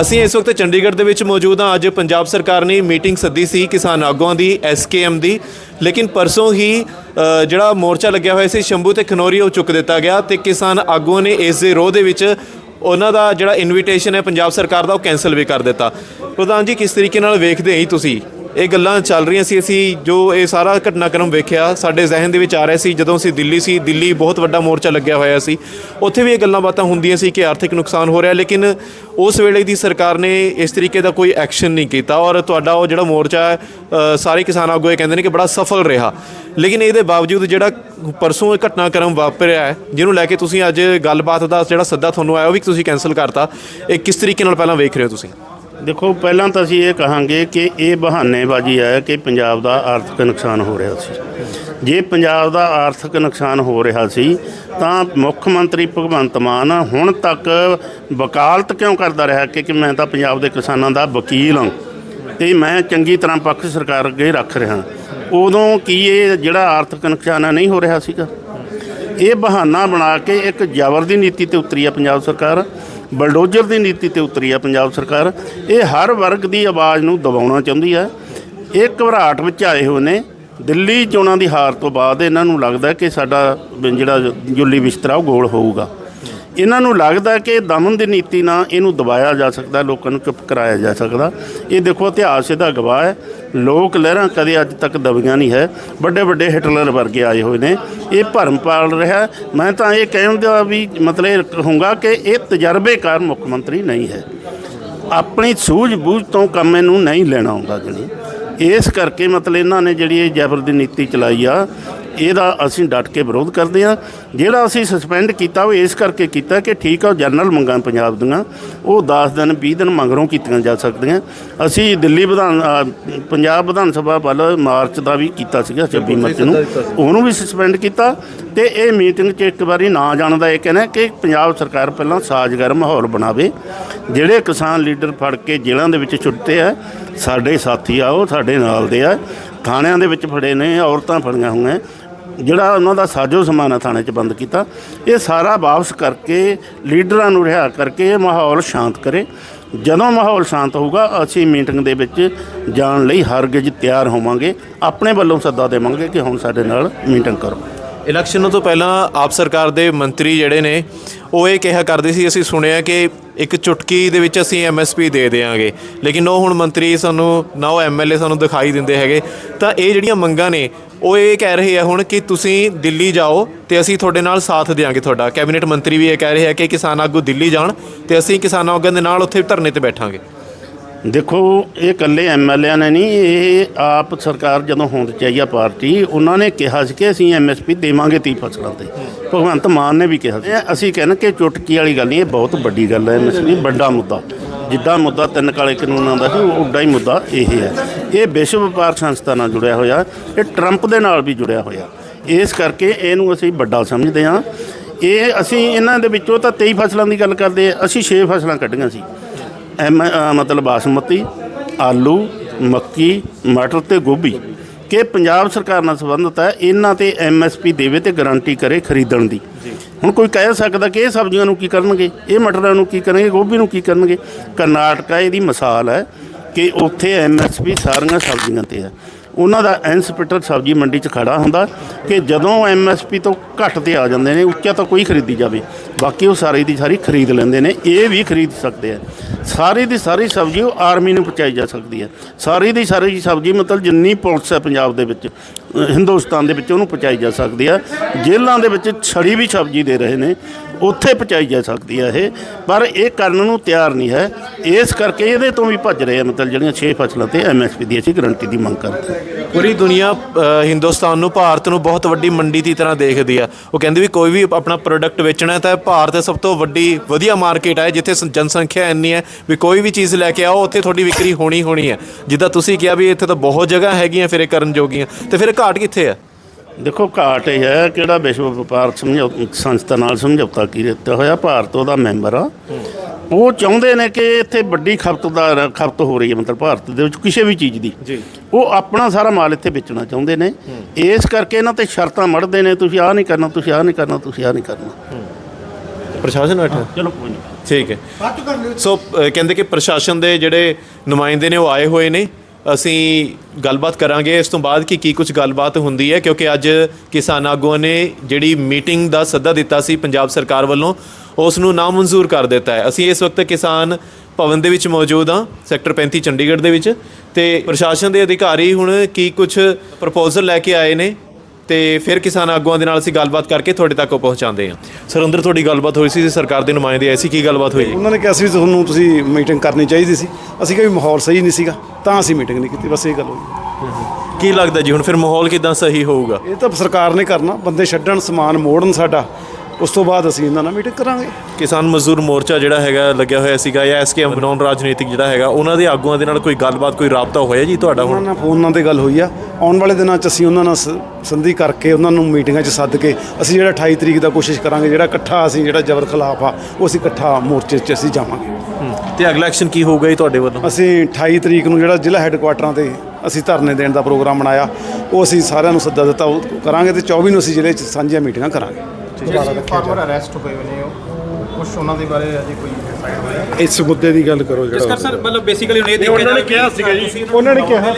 ਅਸੀਂ ਇਸ ਵਕਤ ਚੰਡੀਗੜ੍ਹ ਦੇ ਵਿੱਚ ਮੌਜੂਦ ਹਾਂ। ਅੱਜ ਪੰਜਾਬ ਸਰਕਾਰ ਨੇ ਮੀਟਿੰਗ ਸੱਦੀ ਸੀ ਕਿਸਾਨ ਆਗੂਆਂ ਦੀ ਐਸਕੇਐਮ ਦੀ। ਲੇਕਿਨ ਪਰਸੋਂ ਹੀ ਜਿਹੜਾ ਮੋਰਚਾ ਲੱਗਿਆ ਹੋਇਆ ਸੀ, ਸ਼ੰਭੂ ਤੇ ਖਨੌਰੀ, ਉਹ ਚੁੱਕ ਦਿੱਤਾ ਗਿਆ ਤੇ ਕਿਸਾਨ ਆਗੂਆਂ ਨੇ ਇਸ ਦੇ ਰੋਹ ਦੇ ਵਿੱਚ ਉਹਨਾਂ ਦਾ ਜਿਹੜਾ ਇਨਵੀਟੇਸ਼ਨ ਹੈ, ਪੰਜਾਬ ਸਰਕਾਰ ਦਾ, ਉਹ ਕੈਨਸਲ ਵੀ ਕਰ ਦਿੱਤਾ। ਪ੍ਰਧਾਨ ਜੀ, ਕਿਸ ਤਰੀਕੇ ਨਾਲ ਵੇਖਦੇ ਹੀ ਤੁਸੀਂ? ਇਹ ਗੱਲਾਂ ਚੱਲ ਰਹੀਆਂ ਸੀ। ਅਸੀਂ ਜੋ ਇਹ ਸਾਰਾ ਘਟਨਾਕ੍ਰਮ ਵੇਖਿਆ, ਸਾਡੇ ਜ਼ਿਹਨ ਦੇ ਵਿੱਚ ਆ ਰਿਹਾ ਸੀ। ਜਦੋਂ ਅਸੀਂ ਦਿੱਲੀ ਸੀ, ਦਿੱਲੀ ਬਹੁਤ ਵੱਡਾ ਮੋਰਚਾ ਲੱਗਿਆ ਹੋਇਆ ਸੀ। ਉੱਥੇ ਵੀ ਇਹ ਗੱਲਾਂ ਬਾਤਾਂ ਹੁੰਦੀਆਂ ਸੀ ਕਿ ਆਰਥਿਕ ਨੁਕਸਾਨ ਹੋ ਰਿਹਾ, ਲੇਕਿਨ ਉਸ ਵੇਲੇ ਦੀ ਸਰਕਾਰ ਨੇ ਇਸ ਤਰੀਕੇ ਦਾ ਕੋਈ ਐਕਸ਼ਨ ਨਹੀਂ ਕੀਤਾ ਔਰ ਤੁਹਾਡਾ ਉਹ ਜਿਹੜਾ ਮੋਰਚਾ ਸਾਰੇ ਕਿਸਾਨ ਆਗੂ ਇਹ ਕਹਿੰਦੇ ਨੇ ਕਿ ਬੜਾ ਸਫਲ ਰਿਹਾ। ਲੇਕਿਨ ਇਹਦੇ ਬਾਵਜੂਦ ਜਿਹੜਾ ਪਰਸੋਂ ਇਹ ਘਟਨਾਕ੍ਰਮ ਵਾਪਰਿਆ ਹੈ, ਜਿਹਨੂੰ ਲੈ ਕੇ ਤੁਸੀਂ ਅੱਜ ਗੱਲਬਾਤ ਦਾ ਜਿਹੜਾ ਸੱਦਾ ਤੁਹਾਨੂੰ ਆਇਆ, ਉਹ ਵੀ ਤੁਸੀਂ ਕੈਨਸਲ ਕਰਤਾ। ਇਹ ਕਿਸ ਤਰੀਕੇ ਨਾਲ ਪਹਿਲਾਂ ਵੇਖ ਰਹੇ ਹੋ ਤੁਸੀਂ? ਦੇਖੋ, ਪਹਿਲਾਂ ਤਾਂ ਅਸੀਂ ਇਹ ਕਹਾਂਗੇ ਕਿ ਇਹ ਬਹਾਨੇਬਾਜ਼ੀ ਹੈ ਕਿ ਪੰਜਾਬ ਦਾ ਆਰਥਿਕ ਨੁਕਸਾਨ ਹੋ ਰਿਹਾ ਸੀ। ਜੇ ਪੰਜਾਬ ਦਾ ਆਰਥਿਕ ਨੁਕਸਾਨ ਹੋ ਰਿਹਾ ਸੀ, ਤਾਂ ਮੁੱਖ ਮੰਤਰੀ ਭਗਵੰਤ ਮਾਨ ਹੁਣ ਤੱਕ ਵਕਾਲਤ ਕਿਉਂ ਕਰਦਾ ਰਿਹਾ ਕਿ ਕਿ ਮੈਂ ਤਾਂ ਪੰਜਾਬ ਦੇ ਕਿਸਾਨਾਂ ਦਾ ਵਕੀਲ ਹਾਂ ਤੇ ਮੈਂ ਚੰਗੀ ਤਰ੍ਹਾਂ ਪੱਖ ਸਰਕਾਰ ਅੱਗੇ ਰੱਖ ਰਿਹਾ। ਉਦੋਂ ਕੀ ਇਹ ਜਿਹੜਾ ਆਰਥਿਕ ਨੁਕਸਾਨ ਹੈ ਨਹੀਂ ਹੋ ਰਿਹਾ ਸੀਗਾ? ਇਹ ਬਹਾਨਾ ਬਣਾ ਕੇ ਇੱਕ ਜ਼ਬਰ ਦੀ ਨੀਤੀ ਤੇ ਉਤਰੀ ਆ ਪੰਜਾਬ ਸਰਕਾਰ, ਬਲਡੋਜ਼ਰ ਦੀ ਨੀਤੀ ਤੇ ਉਤਰੀ ਆ ਪੰਜਾਬ ਸਰਕਾਰ। ਇਹ ਹਰ ਵਰਗ ਦੀ ਆਵਾਜ਼ ਨੂੰ ਦਬਾਉਣਾ ਚਾਹੁੰਦੀ ਹੈ ਇਹ ਘਬਰਾਹਟ ਵਿੱਚ ਆਏ ਹੋਏ ਨੇ। ਦਿੱਲੀ ਚੋਣਾਂ ਦੀ ਹਾਰ ਤੋਂ ਬਾਅਦ ਇਹਨਾਂ ਨੂੰ ਲੱਗਦਾ ਕਿ ਸਾਡਾ ਜਿਹੜਾ ਜੁੱਲੀ ਬਿਸਤਰਾ ਉਹ ਗੋਲ ਹੋਊਗਾ। ਇਹਨਾਂ ਨੂੰ ਲੱਗਦਾ ਕਿ ਦਮਨ ਦੀ ਨੀਤੀ ਨਾਲ ਇਹਨੂੰ ਦਬਾਇਆ ਜਾ ਸਕਦਾ, ਲੋਕਾਂ ਨੂੰ ਚੁੱਪ ਕਰਾਇਆ ਜਾ ਸਕਦਾ। ਇਹ ਦੇਖੋ, ਇਤਿਹਾਸ ਇਹਦਾ ਗਵਾਹ ਹੈ। ਲੋਕ ਲਹਿਰਾਂ ਕਦੇ ਅੱਜ ਤੱਕ ਦਬੀਆਂ ਨਹੀਂ ਹੈ। ਵੱਡੇ ਵੱਡੇ ਹਿਟਲਰ ਵਰਗੇ ਆਏ ਹੋਏ ਨੇ। ਇਹ ਭਰਮ ਪਾਲ ਰਿਹਾ ਮੈਂ ਤਾਂ ਇਹ ਕਹਿਣ ਦਾ ਵੀ ਮਤਲਬ ਇਹ ਕਹੂੰਗਾ ਕਿ ਇਹ ਤਜਰਬੇਕਾਰ ਮੁੱਖ ਮੰਤਰੀ ਨਹੀਂ ਹੈ। ਆਪਣੀ ਸੂਝ-ਬੂਝ ਤੋਂ ਕੰਮ ਇਹਨੂੰ ਨਹੀਂ ਲੈਣਾ ਆਉਂਦਾ, ਜਣੀ। ਇਸ ਕਰਕੇ ਮਤਲਬ ਇਹਨਾਂ ਨੇ ਜਿਹੜੀ ਇਹ ਜ਼ਬਰ ਦੀ ਨੀਤੀ ਚਲਾਈ ਆ ਇਹਦਾ ਅਸੀਂ ਡਟ ਕੇ ਵਿਰੋਧ ਕਰਦੇ ਆ ਜਿਹੜਾ ਅਸੀਂ ਸਸਪੈਂਡ ਕੀਤਾ ਉਹ ਇਸ ਕਰਕੇ ਕੀਤਾ ਕਿ ਠੀਕ ਆ ਜਨਰਲ ਮੰਗਾਂ ਪੰਜਾਬ ਦੀਆਂ ਉਹ 10 ਦਿਨ 20 ਦਿਨ ਮੰਗਰੋਂ ਕੀਤੀਆਂ ਜਾ ਸਕਦੀਆਂ। ਅਸੀਂ ਦਿੱਲੀ ਵਿਧਾਨ ਅ, ਪੰਜਾਬ ਵਿਧਾਨ ਸਭਾ ਵੱਲ ਮਾਰਚ ਦਾ ਵੀ ਕੀਤਾ ਸੀਗਾ 26 ਮਾਰਚ ਨੂੰ। ਉਹਨੂੰ ਵੀ ਸਸਪੈਂਡ ਕੀਤਾ ਤੇ ਇਹ ਮੀਟਿੰਗ 'ਚ ਇੱਕ ਵਾਰੀ ਨਾ ਜਾਣ ਦਾ ਇਹ ਕਹਿਣਾ ਕਿ ਪੰਜਾਬ ਸਰਕਾਰ ਪਹਿਲਾਂ ਸਾਜ਼ਗਰ ਮਾਹੌਲ ਬਣਾਵੇ। ਜਿਹੜੇ ਕਿਸਾਨ ਲੀਡਰ ਫੜ ਕੇ ਜੇਲ੍ਹਾਂ ਦੇ ਵਿੱਚ ਛੁੱਟੇ ਆ ਸਾਡੇ ਸਾਥੀ ਆ ਉਹ ਸਾਡੇ ਨਾਲ ਦੇ ਆ। ਥਾਣਿਆਂ ਦੇ ਵਿੱਚ ਫੜੇ ਨੇ ਔਰਤਾਂ ਫੜੀਆਂ ਹੋਈਆਂ। ਜਿਹੜਾ ਉਹਨਾਂ ਦਾ ਸਾਜੋ ਸਮਾਨ ਆ ਥਾਣੇ 'ਚ ਬੰਦ ਕੀਤਾ, ਇਹ ਸਾਰਾ ਵਾਪਸ ਕਰਕੇ ਲੀਡਰਾਂ ਨੂੰ ਰਿਹਾ ਕਰਕੇ ਇਹ ਮਾਹੌਲ ਸ਼ਾਂਤ ਕਰੇ। ਜਦੋਂ ਮਾਹੌਲ ਸ਼ਾਂਤ ਹੋਊਗਾ, ਅਸੀਂ ਮੀਟਿੰਗ ਦੇ ਵਿੱਚ ਜਾਣ ਲਈ ਹਰਗਿਜ਼ ਤਿਆਰ ਹੋਵਾਂਗੇ। ਆਪਣੇ ਵੱਲੋਂ ਸੱਦਾ ਦੇਵਾਂਗੇ ਕਿ ਹੁਣ ਸਾਡੇ ਨਾਲ ਮੀਟਿੰਗ ਕਰੋ। ਇਲੈਕਸ਼ਨ ਤੋਂ ਪਹਿਲਾਂ ਆਪ ਸਰਕਾਰ ਦੇ ਮੰਤਰੀ ਜਿਹੜੇ ਨੇ ਉਹ ਇਹ ਕਿਹਾ ਕਰਦੇ ਸੀ, ਅਸੀਂ ਸੁਣਿਆ ਕਿ ਇੱਕ ਚੁਟਕੀ ਦੇ ਵਿੱਚ ਅਸੀਂ ਐਮਐਸਪੀ ਦੇ ਦੇਵਾਂਗੇ ਲੇਕਿਨ ਉਹ ਹੁਣ ਮੰਤਰੀ ਸਾਨੂੰ, ਨਾ ਉਹ ਐਮਐਲਏ ਸਾਨੂੰ ਦਿਖਾਈ ਦਿੰਦੇ ਹੈਗੇ। ਤਾਂ ਇਹ ਜਿਹੜੀਆਂ ਮੰਗਾਂ ਨੇ, ਉਹ ਇਹ ਕਹਿ ਰਹੇ ਆ ਹੁਣ ਕਿ ਤੁਸੀਂ ਦਿੱਲੀ ਜਾਓ ਤੇ ਅਸੀਂ ਤੁਹਾਡੇ ਨਾਲ ਸਾਥ ਦੇਵਾਂਗੇ ਤੁਹਾਡਾ। ਕੈਬਨਿਟ ਮੰਤਰੀ ਵੀ ਇਹ ਕਹਿ ਰਹੇ ਆ ਕਿ ਕਿਸਾਨ ਆਗੂ ਦਿੱਲੀ ਜਾਣ ਤੇ ਅਸੀਂ ਕਿਸਾਨ ਆਗੂਆਂ ਦੇ ਨਾਲ ਉੱਥੇ ਧਰਨੇ ਤੇ ਬੈਠਾਂਗੇ। ਦੇਖੋ, ਇਹ ਇਕੱਲੇ ਐਮਐਲਏਆਂ ਨੇ ਨਹੀਂ, ਇਹ ਆਪ ਸਰਕਾਰ ਜਦੋਂ ਹੋਂਦ ਚ ਆਈ ਆ ਪਾਰਟੀ, ਉਹਨਾਂ ਨੇ ਕਿਹਾ ਸੀ ਕਿ ਅਸੀਂ ਐਮਐਸਪੀ ਦੇਵਾਂਗੇ ਤੀ ਫਸਲਾਂ ਤੇ। ਭਗਵੰਤ ਮਾਨ ਨੇ ਵੀ ਕਿਹਾ ਸੀ। ਇਹ ਅਸੀਂ ਕਹਿੰਦੇ ਕਿ ਚੁਟਕੀ ਵਾਲੀ ਗੱਲ ਨਹੀਂ, ਇਹ ਬਹੁਤ ਵੱਡੀ ਗੱਲ ਹੈ ਐਮਐਸਪੀ ਵੱਡਾ ਮੁੱਦਾ। ਜਿੱਦਾਂ ਮੁੱਦਾ ਤਿੰਨ ਕਾਲੇ ਕਾਨੂੰਨਾਂ ਦਾ ਸੀ ਉੱਡਾ ਹੀ ਮੁੱਦਾ ਇਹ ਹੈ। ਇਹ ਵਿਸ਼ਵ ਵਪਾਰ ਸੰਸਥਾ ਨਾਲ ਜੁੜਿਆ ਹੋਇਆ, ਇਹ ਟਰੰਪ ਦੇ ਨਾਲ ਵੀ ਜੁੜਿਆ ਹੋਇਆ। ਇਸ ਕਰਕੇ ਇਹਨੂੰ ਅਸੀਂ ਵੱਡਾ ਸਮਝਦੇ ਹਾਂ। ਇਹ ਅਸੀਂ ਇਹਨਾਂ ਦੇ ਵਿੱਚੋਂ ਤਾਂ 23 ਫਸਲਾਂ ਦੀ ਗੱਲ ਕਰਦੇ ਅਸੀਂ 6 ਫਸਲਾਂ ਕੱਢੀਆਂ ਸੀ। ਐਮ ਮਤਲਬ ਬਾਸਮਤੀ ਆਲੂ ਮੱਕੀ ਮਟਰ ਤੇ ਗੋਭੀ। ਕਿ ਪੰਜਾਬ ਸਰਕਾਰ ਨਾਲ ਸੰਬੰਧਿਤ ਹੈ ਇਹਨਾਂ ਤੇ ਐਮਐਸਪੀ ਦੇਵੇ ਤੇ ਗਾਰੰਟੀ ਕਰੇ ਖਰੀਦਣ ਦੀ। ਹੁਣ ਕੋਈ ਕਹਿ ਸਕਦਾ ਕਿ ਇਹ ਸਬਜ਼ੀਆਂ ਨੂੰ ਕੀ ਕਰਨਗੇ ਇਹ ਮਟਰਾਂ ਨੂੰ ਕੀ ਕਰਨਗੇ ਗੋਭੀ ਨੂੰ ਕੀ ਕਰਨਗੇ? ਕਰਨਾਟਕਾ ਇਹਦੀ ਮਿਸਾਲ ਹੈ ਕਿ ਉੱਥੇ ਐਮਐਸਪੀ ਸਾਰੀਆਂ ਸਬਜ਼ੀਆਂ ਤੇ ਹੈ। ਉਹਨਾਂ ਦਾ ਇੰਸਪੈਕਟਰ ਸਬਜ਼ੀ ਮੰਡੀ 'ਚ ਖੜਾ ਹੁੰਦਾ ਕਿ ਜਦੋਂ ਐਮਐਸਪੀ ਤੋਂ ਘੱਟ ਤੇ ਆ ਜਾਂਦੇ ਨੇ, ਉੱਚਾ ਤਾਂ ਕੋਈ ਖਰੀਦੀ ਜਾਵੇ। ਬਾਕੀ ਉਹ ਸਾਰੀ ਦੀ ਸਾਰੀ ਖਰੀਦ ਲੈਂਦੇ ਨੇ, ਇਹ ਵੀ ਖਰੀਦ ਸਕਦੇ ਆ। ਸਾਰੀ ਦੀ ਸਾਰੀ ਸਬਜ਼ੀ ਉਹ ਆਰਮੀ ਨੂੰ ਪਹੁੰਚਾਈ ਜਾ ਸਕਦੀ ਹੈ ਸਾਰੀ ਦੀ ਸਾਰੀ ਸਬਜ਼ੀ ਮਤਲਬ ਜਿੰਨੀ ਪੁਲਿਸ ਹੈ ਪੰਜਾਬ ਦੇ ਵਿੱਚ ਹਿੰਦੁਸਤਾਨ ਦੇ ਵਿੱਚ ਉਹਨੂੰ ਪਹੁੰਚਾਈ ਜਾ ਸਕਦੀ ਹੈ ਜੇਲ੍ਹਾਂ ਦੇ ਵਿੱਚ ਛੜੀ ਵੀ ਸਬਜ਼ੀ ਦੇ ਰਹੇ ਨੇ। ਉੱਥੇ ਪਹੁੰਚਾਈ ਜਾ ਸਕਦੀ ਹੈ ਇਹ ਪਰ ਇਹ ਕਰਨ ਨੂੰ ਤਿਆਰ ਨਹੀਂ ਹੈ। ਇਸ ਕਰਕੇ ਇਹਦੇ ਤੋਂ ਵੀ ਭੱਜ ਰਹੇ ਆ ਮਤਲਬ ਜਿਹੜੀਆਂ 6 ਫਸਲਾਂ ਤੇ ਐਮਐਸਪੀ ਦੀ ਅਸੀਂ ਗਰੰਟੀ ਦੀ ਮੰਗ ਕਰਦੇ ਹਾਂ। ਪੂਰੀ ਦੁਨੀਆ ਅ, ਹਿੰਦੁਸਤਾਨ ਨੂੰ ਭਾਰਤ ਨੂੰ ਬਹੁਤ ਵੱਡੀ ਮੰਡੀ ਦੀ ਤਰ੍ਹਾਂ ਦੇਖਦੀ ਆ। ਉਹ ਕਹਿੰਦੇ ਵੀ ਕੋਈ ਵੀ ਆਪਣਾ ਪ੍ਰੋਡਕਟ ਵੇਚਣਾ ਹੈ ਤਾਂ ਭਾਰਤ ਸਭ ਤੋਂ ਵੱਡੀ ਵਧੀਆ ਮਾਰਕੀਟ ਹੈ ਜਿੱਥੇ ਸੰ ਜਨਸੰਖਿਆ ਇੰਨੀ ਹੈ ਵੀ ਕੋਈ ਵੀ ਚੀਜ਼ ਲੈ ਕੇ ਆਓ ਉੱਥੇ ਤੁਹਾਡੀ ਵਿਕਰੀ ਹੋਣੀ ਹੋਣੀ ਹੈ। ਜਿੱਦਾਂ ਤੁਸੀਂ ਕਿਹਾ ਵੀ ਇੱਥੇ ਤਾਂ ਬਹੁਤ ਜਗ੍ਹਾ ਹੈਗੀਆਂ ਫਿਰ ਇਹ ਕਰਨ ਜੋਗੀਆਂ। ਤੇ ਫਿਰ ਘਾਟ ਕਿੱਥੇ ਹੈ? ਦੇਖੋ ਘਾਟ ਇਹ ਹੈ ਕਿਹੜਾ ਵਿਸ਼ਵ ਵਪਾਰ ਸਮਝੌ ਸੰਸਥਾ ਨਾਲ ਸਮਝੌਤਾ ਕੀਤਾ ਹੋਇਆ ਭਾਰਤ ਉਹਦਾ ਮੈਂਬਰ ਆ। ਉਹ ਚਾਹੁੰਦੇ ਨੇ ਕਿ ਇੱਥੇ ਵੱਡੀ ਖਪਤਦਾਰ ਖਪਤ ਹੋ ਰਹੀ ਹੈ ਮਤਲਬ ਭਾਰਤ ਦੇ ਵਿੱਚ ਕਿਸੇ ਵੀ ਚੀਜ਼ ਦੀ। ਜੀ। ਉਹ ਆਪਣਾ ਸਾਰਾ ਮਾਲ ਇੱਥੇ ਵੇਚਣਾ ਚਾਹੁੰਦੇ ਨੇ। ਇਸ ਕਰਕੇ ਇਹਨਾਂ ਤੇ ਸ਼ਰਤਾਂ ਮੜਦੇ ਨੇ ਤੁਸੀਂ ਆਹ ਨਹੀਂ ਕਰਨਾ ਤੁਸੀਂ ਆਹ ਨਹੀਂ ਕਰਨਾ ਤੁਸੀਂ ਆਹ ਨਹੀਂ ਕਰਨਾ। ਪ੍ਰਸ਼ਾਸਨ ਬੈਠਾ? ਚਲੋ ਕੋਈ ਨਹੀਂ। ਠੀਕ ਹੈ। ਸੋ ਕਹਿੰਦੇ ਕਿ ਪ੍ਰਸ਼ਾਸਨ ਦੇ ਜਿਹੜੇ ਨੁਮਾਇੰਦੇ ਨੇ ਉਹ ਆਏ ਹੋਏ ਨੇ। ਅਸੀਂ ਗੱਲਬਾਤ ਕਰਾਂਗੇ। ਇਸ ਤੋਂ ਬਾਅਦ ਕਿ ਕੀ ਕੁਝ ਗੱਲਬਾਤ ਹੁੰਦੀ ਹੈ? ਕਿਉਂਕਿ ਅੱਜ ਕਿਸਾਨ ਆਗੂਆਂ ਨੇ ਜਿਹੜੀ ਮੀਟਿੰਗ ਦਾ ਸੱਦਾ ਦਿੱਤਾ ਸੀ ਪੰਜਾਬ ਸਰਕਾਰ ਵੱਲੋਂ, ਉਸ ਨੂੰ ਨਾਮਨਜ਼ੂਰ ਕਰ ਦਿੱਤਾ ਹੈ। ਅਸੀਂ ਇਸ ਵਕਤ ਕਿਸਾਨ ਭਵਨ ਦੇ ਵਿੱਚ ਮੌਜੂਦ ਹਾਂ, ਸੈਕਟਰ 35 ਚੰਡੀਗੜ੍ਹ ਦੇ ਵਿੱਚ ਤੇ ਪ੍ਰਸ਼ਾਸਨ ਦੇ ਅਧਿਕਾਰੀ ਹੁਣ ਕੀ ਕੁਝ ਪ੍ਰਪੋਜ਼ਲ ਲੈ ਕੇ ਆਏ ਨੇ? ਤੇ ਫਿਰ ਕਿਸਾਨ ਆਗੂਆਂ ਦੇ ਨਾਲ ਅਸੀਂ ਗੱਲਬਾਤ ਕਰਕੇ ਤੁਹਾਡੇ ਤੱਕ ਉਹ ਪਹੁੰਚਾਉਂਦੇ ਹਾਂ। ਸਰ ਅੰਦਰ ਤੁਹਾਡੀ ਗੱਲਬਾਤ ਹੋਈ ਸੀ ਸਰਕਾਰ ਦੇ ਨੁਮਾਇੰਦੇ ਆਏ ਸੀ ਕੀ ਗੱਲਬਾਤ ਹੋਈ? ਉਹਨਾਂ ਨੇ ਕਿਹਾ ਸੀ ਵੀ ਤੁਹਾਨੂੰ ਤੁਸੀਂ ਮੀਟਿੰਗ ਕਰਨੀ ਚਾਹੀਦੀ ਸੀ। ਅਸੀਂ ਕਿਹਾ ਵੀ ਮਾਹੌਲ ਸਹੀ ਨਹੀਂ ਸੀਗਾ ਤਾਂ ਅਸੀਂ ਮੀਟਿੰਗ ਨਹੀਂ ਕੀਤੀ ਬਸ ਇਹ ਗੱਲ ਹੋਈ। ਕੀ ਲੱਗਦਾ ਜੀ ਹੁਣ ਫਿਰ ਮਾਹੌਲ ਕਿਦਾਂ ਸਹੀ ਹੋਊਗਾ? ਇਹ ਤਾਂ ਸਰਕਾਰ ਨੇ ਕਰਨਾ ਬੰਦੇ ਛੱਡਣ ਸਮਾਨ ਮੋੜਨ ਸਾਡਾ। ਉਸ ਤੋਂ ਬਾਅਦ ਅਸੀਂ ਇਹਨਾਂ ਨਾਲ ਮੀਟਿੰਗ ਕਰਾਂਗੇ। ਕਿਸਾਨ ਮਜ਼ਦੂਰ ਮੋਰਚਾ ਜਿਹੜਾ ਹੈਗਾ ਲੱਗਿਆ ਹੋਇਆ ਸੀਗਾ ਜਾਂ ਐਸਕੇਐਮ ਨੌਨ ਰਾਜਨੀਤਿਕ ਜਿਹੜਾ ਹੈਗਾ ਉਹਨਾਂ ਦੇ ਆਗੂਆਂ ਦੇ ਨਾਲ ਕੋਈ ਗੱਲਬਾਤ ਕੋਈ ਰਾਬਤਾ ਹੋਇਆ ਜੀ ਤੁਹਾਡਾ ਉਹਨਾਂ ਹੁਣ ਨਾਲ ਫੋਨਾਂ ਤੇ ਗੱਲ ਹੋਈ ਆ। ਆਉਣ ਵਾਲੇ ਦਿਨਾਂ 'ਚ ਅਸੀਂ ਉਹਨਾਂ ਨਾਲ ਸੰਧੀ ਕਰਕੇ ਉਹਨਾਂ ਨੂੰ ਮੀਟਿੰਗਾਂ 'ਚ ਸੱਦ ਕੇ ਅਸੀਂ ਜਿਹੜਾ 28 ਤਰੀਕ ਦਾ ਕੋਸ਼ਿਸ਼ ਕਰਾਂਗੇ ਜਿਹੜਾ ਇਕੱਠਾ ਅਸੀਂ ਜਿਹੜਾ ਜ਼ਬਰ ਖਿਲਾਫ ਆ ਉਹ ਅਸੀਂ ਇਕੱਠਾ ਮੋਰਚੇ 'ਚ ਅਸੀਂ ਜਾਵਾਂਗੇ। ਤੇ ਅਗਲਾ ਐਕਸ਼ਨ ਕੀ ਹੋਊਗਾ ਜੀ ਤੁਹਾਡੇ ਵੱਲੋਂ? ਅਸੀਂ 28 ਤਰੀਕ ਨੂੰ ਜਿਹੜਾ ਜ਼ਿਲ੍ਹਾ ਹੈੱਡਕੁਆਟਰਾਂ ਤੇ ਅਸੀਂ ਧਰਨੇ ਦੇਣ ਦਾ ਪ੍ਰੋਗਰਾਮ ਬਣਾਇਆ ਉਹ ਅਸੀਂ ਸਾਰਿਆਂ ਨੂੰ ਸੱਦਾ ਦਿੱਤਾ ਉਹ ਕਰਾਂਗੇ ਤੇ 24 ਨੂੰ ਅਸੀਂ ਜ਼ਿਲ੍ਹੇ 'ਚ ਸਾਂਝੀਆਂ ਮੀਟਿੰਗਾਂ ਕਰਾਂਗੇ। ਜਿਹੜੇ ਫਾਰਮਰ ਅਰੈਸਟ ਹੋਏ ਹੋਏ ਨੇ ਉਹ ਕੁਝ ਉਹਨਾਂ ਦੇ ਬਾਰੇ ਅਜੇ ਕੋਈ ਡਿਸਾਈਡ ਹੋਇਆ ਇਸ ਮੁੱਦੇ ਦੀ ਗੱਲ ਕਰੋ ਜਿਹੜਾ ਸਰ ਮਤਲਬ ਬੇਸਿਕਲੀ ਹੁਣ ਇਹ ਦੇਖਿਆ ਉਹਨਾਂ ਨੇ ਕਿਹਾ ਸੀਗਾ ਜੀ। ਉਹਨਾਂ ਨੇ ਕਿਹਾ